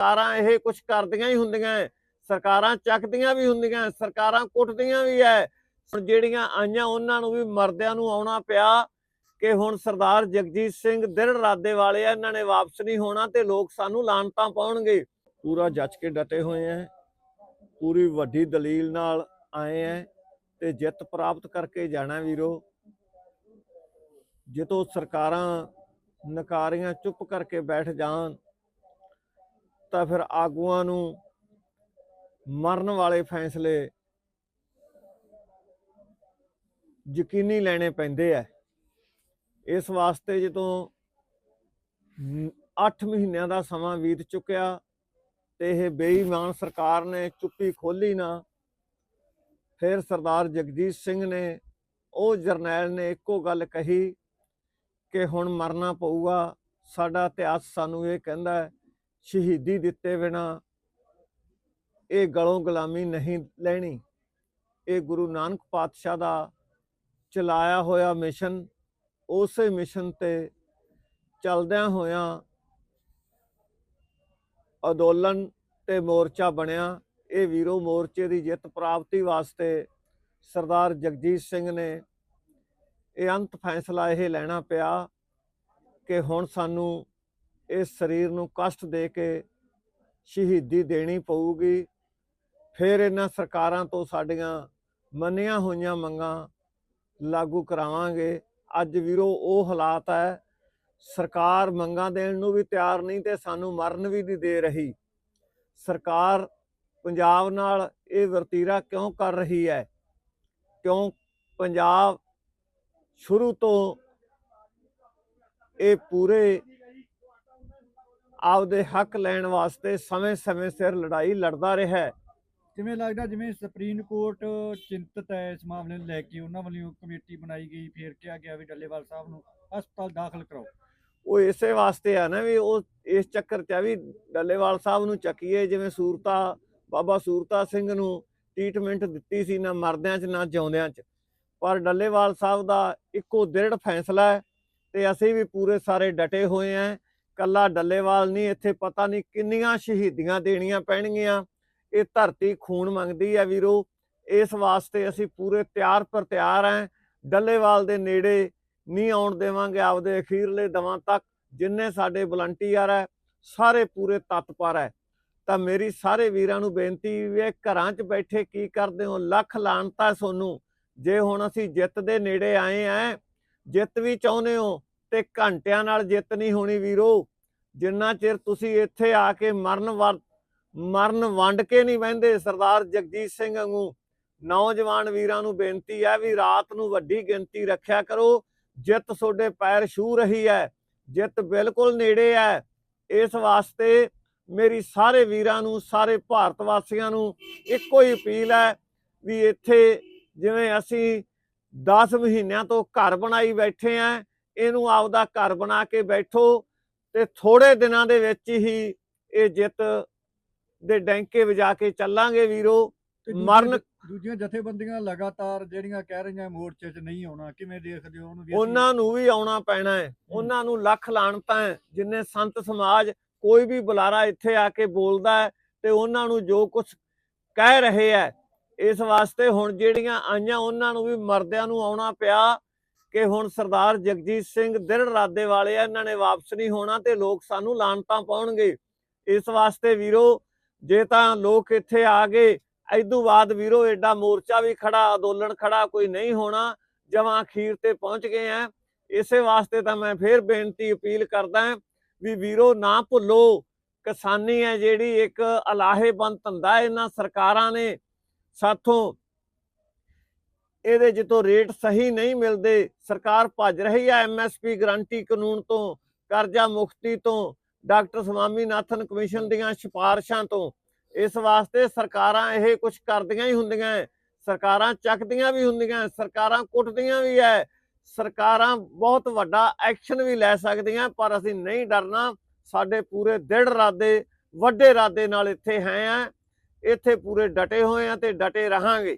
ਸਰਕਾਰਾਂ ਇਹ ਕੁਝ ਕਰਦੀਆਂ ਹੀ ਹੁੰਦੀਆਂ ਸਰਕਾਰਾਂ ਚੱਕਦੀਆਂ ਵੀ ਹੁੰਦੀਆਂ ਸਰਕਾਰਾਂ ਕੁੱਟਦੀਆਂ ਵੀ ਐ। ਹੁਣ ਜਿਹੜੀਆਂ ਆਈਆਂ ਉਹਨਾਂ ਨੂੰ ਵੀ ਮਰਦਿਆਂ ਨੂੰ ਆਉਣਾ ਪਿਆ ਕਿ ਹੁਣ ਸਰਦਾਰ ਜਗਜੀਤ ਸਿੰਘ ਦਿੜ ਰਾਦੇ ਵਾਲੇ ਆ, ਇਹਨਾਂ ਨੇ ਵਾਪਸ ਨਹੀਂ ਹੋਣਾ ਤੇ ਲੋਕ ਸਾਨੂੰ ਲਾਨਤਾਂ ਪਾਉਣਗੇ। ਪੂਰਾ ਜੱਜ ਕੇ ਡਟੇ ਹੋਏ ਆ ਪੂਰੀ ਵੱਡੀ ਦਲੀਲ ਨਾਲ ਆਏ ਆ ਤੇ ਜਿੱਤ ਪ੍ਰਾਪਤ ਕਰਕੇ ਜਾਣਾ ਵੀਰੋ। ਜਦੋਂ ਸਰਕਾਰਾਂ ਨਕਾਰੀਆਂ ਚੁੱਪ ਕਰਕੇ ਬੈਠ ਜਾਣ ਤਾਂ ਫਿਰ ਆਗੂਆਂ ਨੂੰ ਮਰਨ ਵਾਲੇ ਫੈਸਲੇ ਯਕੀਨੀ ਲੈਣੇ ਪੈਂਦੇ ਆ ਇਸ ਵਾਸਤੇ ਜਦੋਂ 8 ਮਹੀਨਿਆਂ ਦਾ ਸਮਾਂ ਬੀਤ ਚੁੱਕਿਆ ਤੇ ਇਹ ਬੇਈਮਾਨ ਸਰਕਾਰ ਨੇ ਚੁੱਪੀ ਖੋਲੀ ਨਾ, ਫਿਰ ਸਰਦਾਰ ਜਗਜੀਤ ਸਿੰਘ ਨੇ, ਉਹ ਜਰਨੈਲ ਨੇ ਇੱਕੋ ਗੱਲ ਕਹੀ ਕਿ ਹੁਣ ਮਰਨਾ ਪਊਗਾ। ਸਾਡਾ ਇਤਿਹਾਸ ਸਾਨੂੰ ਇਹ ਕਹਿੰਦਾ ਹੈ ਸ਼ਹੀਦੀ ਦਿੱਤੇ ਬਿਨਾ ਇਹ ਗਲੋਂ ਗੁਲਾਮੀ ਨਹੀਂ ਲੈਣੀ। ਇਹ ਗੁਰੂ ਨਾਨਕ ਪਾਤਸ਼ਾਹ ਦਾ ਚਲਾਇਆ ਹੋਇਆ ਮਿਸ਼ਨ, ਉਸੇ ਮਿਸ਼ਨ ਤੇ ਚੱਲਦਿਆਂ ਹੋਇਆਂ ਅੰਦੋਲਨ ਤੇ ਮੋਰਚਾ ਬਣਿਆ। ਇਹ ਵੀਰੋ ਮੋਰਚੇ ਦੀ ਜਿੱਤ ਪ੍ਰਾਪਤੀ ਵਾਸਤੇ ਸਰਦਾਰ ਜਗਜੀਤ ਸਿੰਘ ਨੇ ਇਹ ਅੰਤ ਫੈਸਲਾ ਇਹ ਲੈਣਾ ਪਿਆ ਕਿ ਹੁਣ ਸਾਨੂੰ ਇਸ ਸਰੀਰ ਨੂੰ ਕਸ਼ਟ ਦੇ ਕੇ ਸ਼ਹੀਦੀ ਦੇਣੀ ਪਊਗੀ। ਫਿਰ ਇਹਨਾਂ ਸਰਕਾਰਾਂ ਤੋਂ ਸਾਡੀਆਂ ਮੰਨੀਆਂ ਹੋਈਆਂ ਮੰਗਾਂ ਲਾਗੂ ਕਰਾਵਾਂਗੇ। ਅੱਜ ਵੀਰੋ ਉਹ ਹਾਲਾਤ ਹੈ, ਸਰਕਾਰ ਮੰਗਾਂ ਦੇਣ ਨੂੰ ਵੀ ਤਿਆਰ ਨਹੀਂ ਤੇ ਸਾਨੂੰ ਮਰਨ ਵੀ ਨਹੀਂ ਦੇ ਰਹੀ। ਸਰਕਾਰ ਪੰਜਾਬ ਨਾਲ ਇਹ ਵਰਤੀਰਾ ਕਿਉਂ ਕਰ ਰਹੀ ਹੈ? ਕਿਉਂ ਪੰਜਾਬ ਸ਼ੁਰੂ ਤੋਂ ਇਹ ਪੂਰੇ ਆਪਦੇ ਹੱਕ ਲੈਣ ਵਾਸਤੇ ਸਮੇਂ-ਸਮੇਂ ਸਿਰ ਲੜਾਈ ਲੜਦਾ ਰਿਹਾ ਹੈ। ਕਿਵੇਂ ਲੱਗਦਾ ਜਿਵੇਂ ਸੁਪਰੀਮ ਕੋਰਟ ਚਿੰਤਤ ਹੈ ਇਸ ਮਾਮਲੇ ਨੂੰ ਲੈ ਕੇ ਉਹਨਾਂ ਵੱਲੋਂ ਕਮੇਟੀ ਬਣਾਈ ਗਈ ਫਿਰ ਕਿਹਾ ਗਿਆ ਵੀ ਡੱਲੇਵਾਲ ਸਾਹਿਬ ਨੂੰ ਹਸਪਤਾਲ ਦਾਖਲ ਕਰਾਓ। ਉਹ ਇਸੇ ਵਾਸਤੇ ਆ ਨਾ ਵੀ ਉਹ ਇਸ ਚੱਕਰ 'ਚ ਆ ਵੀ ਡੱਲੇਵਾਲ ਸਾਹਿਬ ਨੂੰ ਚੱਕੀਏ ਜਿਵੇਂ ਸੂਰਤਾ ਬਾਬਾ ਸੂਰਤਾ ਸਿੰਘ ਨੂੰ ਟ੍ਰੀਟਮੈਂਟ ਦਿੱਤੀ ਸੀ ਨਾ ਮਰਦਿਆਂ 'ਚ ਨਾ ਜਿਉਂਦਿਆਂ 'ਚ। ਪਰ ਡੱਲੇਵਾਲ ਸਾਹਿਬ ਦਾ ਇੱਕੋ ਦ੍ਰਿੜ ਫੈਸਲਾ ਹੈ ਤੇ ਅਸੀਂ ਵੀ ਪੂਰੇ ਸਾਰੇ ਡਟੇ ਹੋਏ ਆਂ। ਕੱਲਾ ਡੱਲੇਵਾਲ ਨਹੀਂ, ਇੱਥੇ ਪਤਾ ਨਹੀਂ ਕਿੰਨੀਆਂ ਸ਼ਹੀਦੀਆਂ ਦੇਣੀਆਂ ਪੈਣਗੀਆਂ। ਇਹ ਧਰਤੀ ਖੂਨ ਮੰਗਦੀ ਹੈ ਵੀਰੋ। ਇਸ ਵਾਸਤੇ ਅਸੀਂ ਪੂਰੇ ਤਿਆਰ ਪਰ ਤਿਆਰ ਆਂ ਡੱਲੇਵਾਲ ਦੇ ਨੇੜੇ ਨਹੀਂ ਆਉਣ ਦੇਵਾਂਗੇ ਆਪਦੇ ਅਖੀਰਲੇ ਦਵਾਂ ਤੱਕ, ਜਿੰਨੇ ਸਾਡੇ ਵਲੰਟੀਅਰ ਹੈ, ਸਾਰੇ ਪੂਰੇ ਤਤਪਰ ਹੈ। ਤਾਂ ਮੇਰੀ ਸਾਰੇ ਵੀਰਾਂ ਨੂੰ ਬੇਨਤੀ ਵੀ ਇਹ ਘਰਾਂ 'ਚ ਬੈਠੇ ਕੀ ਕਰਦੇ ਹੋ? ਲੱਖ ਲਾਣਤਾ ਸੋਨੂੰ ਜੇ ਹੁਣ ਅਸੀਂ ਜਿੱਤ ਦੇ ਨੇੜੇ ਆਏ ਆਂ ਜਿੱਤ ਵੀ ਚਾਹੁੰਦੇ ਹੋ ਤੇ ਘੰਟਿਆਂ ਨਾਲ ਜਿੱਤ ਨਹੀਂ ਹੋਣੀ ਵੀਰੋ। ਜਿੰਨਾ ਚਿਰ ਤੁਸੀਂ ਇੱਥੇ ਆ ਕੇ ਮਰਨ ਵਰ, ਮਰਨ ਵੰਡ ਕੇ ਨਹੀਂ ਬਹਿੰਦੇ, ਸਰਦਾਰ ਜਗਜੀਤ ਸਿੰਘ ਵਾਂਗੂ, ਨੌਜਵਾਨ ਵੀਰਾਂ ਨੂੰ ਬੇਨਤੀ ਹੈ ਵੀ ਰਾਤ ਨੂੰ ਵੱਡੀ ਗਿਣਤੀ ਰੱਖਿਆ ਕਰੋ। ਜਿੱਤ ਤੁਹਾਡੇ ਪੈਰ ਛੂ ਰਹੀ ਹੈ, ਜਿੱਤ ਬਿਲਕੁਲ ਨੇੜੇ ਹੈ। ਇਸ ਵਾਸਤੇ ਮੇਰੀ ਸਾਰੇ ਵੀਰਾਂ ਨੂੰ, ਸਾਰੇ ਭਾਰਤ ਵਾਸੀਆਂ ਨੂੰ ਇੱਕੋ ਹੀ ਅਪੀਲ ਹੈ ਵੀ ਇੱਥੇ ਜਿਵੇਂ ਅਸੀਂ 10 ਮਹੀਨਿਆਂ ਤੋਂ ਘਰ ਬਣਾਈ ਬੈਠੇ ਆਂ ਇਹਨੂੰ ਆਪਦਾ ਘਰ ਬਣਾ ਕੇ ਬੈਠੋ। ਤੇ ਥੋੜੇ ਦਿਨਾਂ ਦੇ ਵਿੱਚ ਹੀ ਇਹ ਜਿੱਤ ਦੇ ਡੈਂਕੇ ਵਜਾ ਕੇ ਚੱਲਾਂਗੇ ਵੀਰੋ। ਮਰਨ- ਦੂਜੀਆਂ ਜਥੇਬੰਦੀਆਂ ਲਗਾਤਾਰ ਜਿਹੜੀਆਂ ਕਹਿ ਰਹੀਆਂ ਮੋਰਚੇ 'ਚ ਨਹੀਂ ਆਉਣਾ ਕਿਵੇਂ ਦੇਖਦੇ ਹੋ? ਉਹਨੂੰ ਉਹਨਾਂ ਨੂੰ ਵੀ ਆਉਣਾ ਪੈਣਾ ਹੈ। ਉਹਨਾਂ ਨੂੰ ਲੱਖ ਲਾਣਤਾਂ ਹੈ ਜਿੰਨੇ ਸੰਤ ਸਮਾਜ ਕੋਈ ਵੀ ਬੁਲਾਰਾ ਇੱਥੇ ਆ ਕੇ ਬੋਲਦਾ ਹੈ ਤੇ ਉਹਨਾਂ ਨੂੰ ਜੋ ਕੁਝ ਕਹਿ ਰਹੇ ਹੈ ਇਸ ਵਾਸਤੇ ਹੁਣ ਜਿਹੜੀਆਂ ਆਈਆਂ ਉਹਨਾਂ ਨੂੰ ਵੀ ਮਰਦਿਆਂ ਨੂੰ ਆਉਣਾ ਪਿਆ। ਕਿ ਹੁਣ ਸਰਦਾਰ ਜਗਜੀਤ ਸਿੰਘ ਦਿੜ ਰਾਦੇ ਵਾਲੇ ਆ, ਇਹਨਾਂ ਨੇ ਵਾਪਸ ਨਹੀਂ ਹੋਣਾ ਤੇ ਲੋਕ ਸਾਨੂੰ ਲਾਣਤਾਂ ਪਾਉਣਗੇ। ਇਸ ਵਾਸਤੇ ਵੀਰੋ, ਜੇ ਤਾਂ ਲੋਕ ਇੱਥੇ ਆ ਗਏ ਐਦੋਂ ਬਾਅਦ ਵੀਰੋ ਐਡਾ ਮੋਰਚਾ ਵੀ ਖੜਾ, ਅੰਦੋਲਨ ਖੜਾ, ਕੋਈ ਨਹੀਂ ਹੋਣਾ, ਜਮਾਂ ਅਖੀਰ ਤੇ ਪਹੁੰਚ ਗਏ ਆ। ਇਸੇ ਵਾਸਤੇ ਤਾਂ ਮੈਂ ਫੇਰ ਬੇਨਤੀ, ਅਪੀਲ ਕਰਦਾ ਵੀ ਵੀਰੋ ਨਾ ਭੁੱਲੋ, ਕਿਸਾਨੀ ਹੈ ਜਿਹੜੀ ਇੱਕ ਅਲਾਹੇਬੰਦ ਧੰਦਾ ਇਹਨਾਂ ਸਰਕਾਰਾਂ ਨੇ। ਸਾਥੋਂ ਇਹਦੇ ਜਿੱਤੋਂ ਰੇਟ ਸਹੀ ਨਹੀਂ ਮਿਲਦੇ, ਸਰਕਾਰ ਭੱਜ ਰਹੀ ਹੈ ਐਮਐਸਪੀ ਗਰੰਟੀ ਕਾਨੂੰਨ ਤੋਂ, ਕਰਜ਼ਾ ਮੁਕਤੀ ਤੋਂ, ਡਾਕਟਰ ਸਵਾਮੀਨਾਥਨ ਕਮਿਸ਼ਨ ਦੀਆਂ ਸਿਫਾਰਸ਼ਾਂ ਤੋਂ। ਇਸ ਵਾਸਤੇ ਸਰਕਾਰਾਂ ਇਹ ਕੁਝ ਕਰਦੀਆਂ ਹੀ ਹੁੰਦੀਆਂ ਹੈ। ਸਰਕਾਰਾਂ ਚੱਕਦੀਆਂ ਵੀ ਹੁੰਦੀਆਂ, ਸਰਕਾਰਾਂ ਕੁੱਟਦੀਆਂ ਵੀ ਹੈ ਸਰਕਾਰਾਂ ਬਹੁਤ ਵੱਡਾ ਐਕਸ਼ਨ ਵੀ ਲੈ ਸਕਦੀਆਂ, ਪਰ ਅਸੀਂ ਨਹੀਂ ਡਰਨਾ। ਸਾਡੇ ਪੂਰੇ ਦ੍ਰਿੜ ਇਰਾਦੇ ਵੱਡੇ ਇਰਾਦੇ ਨਾਲ ਇੱਥੇ ਹੈ ਆ। ਇੱਥੇ ਪੂਰੇ ਡਟੇ ਹੋਏ ਆ ਤੇ ਡਟੇ ਰਹਾਂਗੇ।